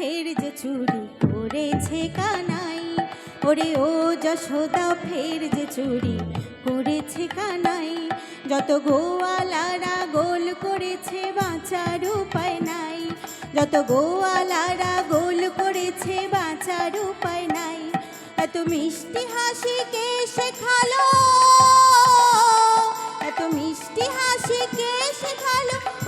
ফের যে চুরি করেছে কানাই, ওরে ও যশোদা ফের যে চুরি করেছে কানাই, যত গোয়ালারা গোল করেছে বাঁচার উপায় নাই, যত গোয়ালারা গোল করেছে বাঁচার উপায় নাই, এত মিষ্টি হাসি কে শেখালো? এত মিষ্টি হাসি কে শেখালো?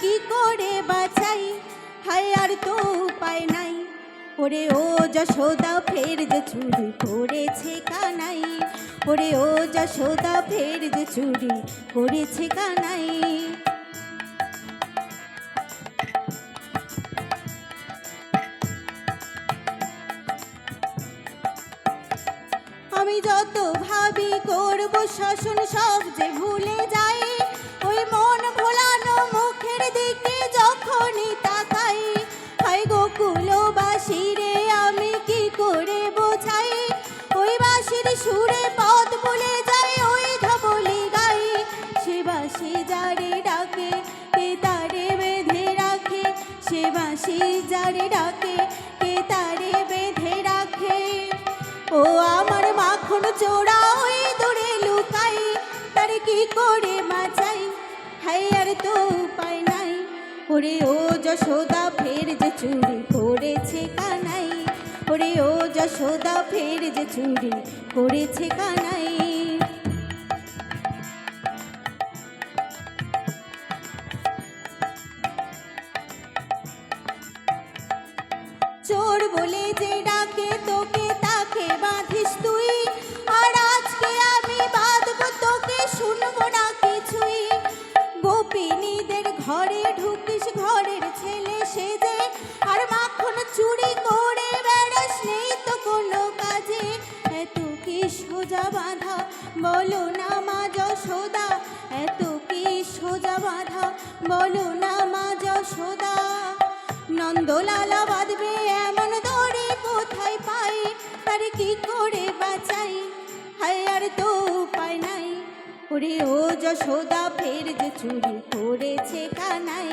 কি করে বাঁচাই হায়, আর তো উপায় নাই। ওরে ও যশোদা, ফের যে চুরি করেছে কানাই। ওরে ও যশোদা, ফের যে চুরি করেছে কানাই। আমি যত ভাবি করব শাসন সব যে ভুলে যাই ওই মন মুখের দিকে যখনই বাসিরে আমি কি করে বোঝাই? ওই বাসির সুরে ধবলি গাই। ডাকে বেঁধে রাখে? ডাকে বেঁধে রাখে? ও আমার মাখন চোরা, ওই দূরে লুকাই, তার কি করে হাই আর তো উপায় নাই। ওরে ও যশোদা, ফের যে চুরি করেছে কানাই। ওরে ও যশোদা, ফের যে চুরি করেছে কানাই। চোর বলে যে ডাকে তোকে গোপিনীদের ঘরে ঢুকিস, ঘরের ছেলে সেজে। আর মাখন চুরি করে বেড়াস, নেই তো কোনো কাজে। এত কি সোজা বাঁধা? বলো না মা যশোদা। এত কি সোজা বাঁধা? বলো না মা যশোদা। নন্দলালা ওরে ও যশোদা, ফের যে চুরি করেছে কানাই।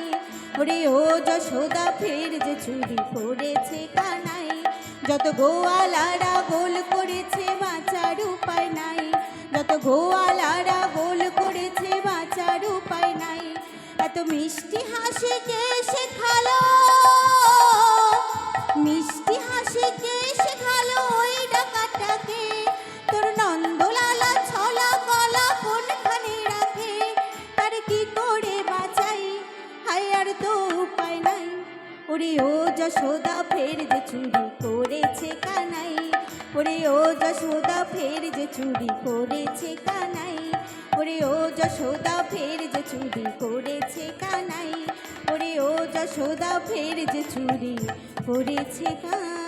ওরে ও যশোদা, ফের যে চুরি করেছে কানাই। যত গোয়ালারা গোল করেছে, বাঁচার উপায় নাই। যত গোয়ালারা গোল করেছে, বাঁচার উপায় নাই। এত মিষ্টি হাসি কে শেখালো ওরে ও যশোদা, ফের যে চুরি করেছে কানাই। ওরে ও যশোদা, ফের যে চুরি করেছে কানাই। ওরে ও যশোদা, ফের যে চুরি করেছে কানাই। ওরে ও যশোদা, ফের যে চুরি করেছে কানাই।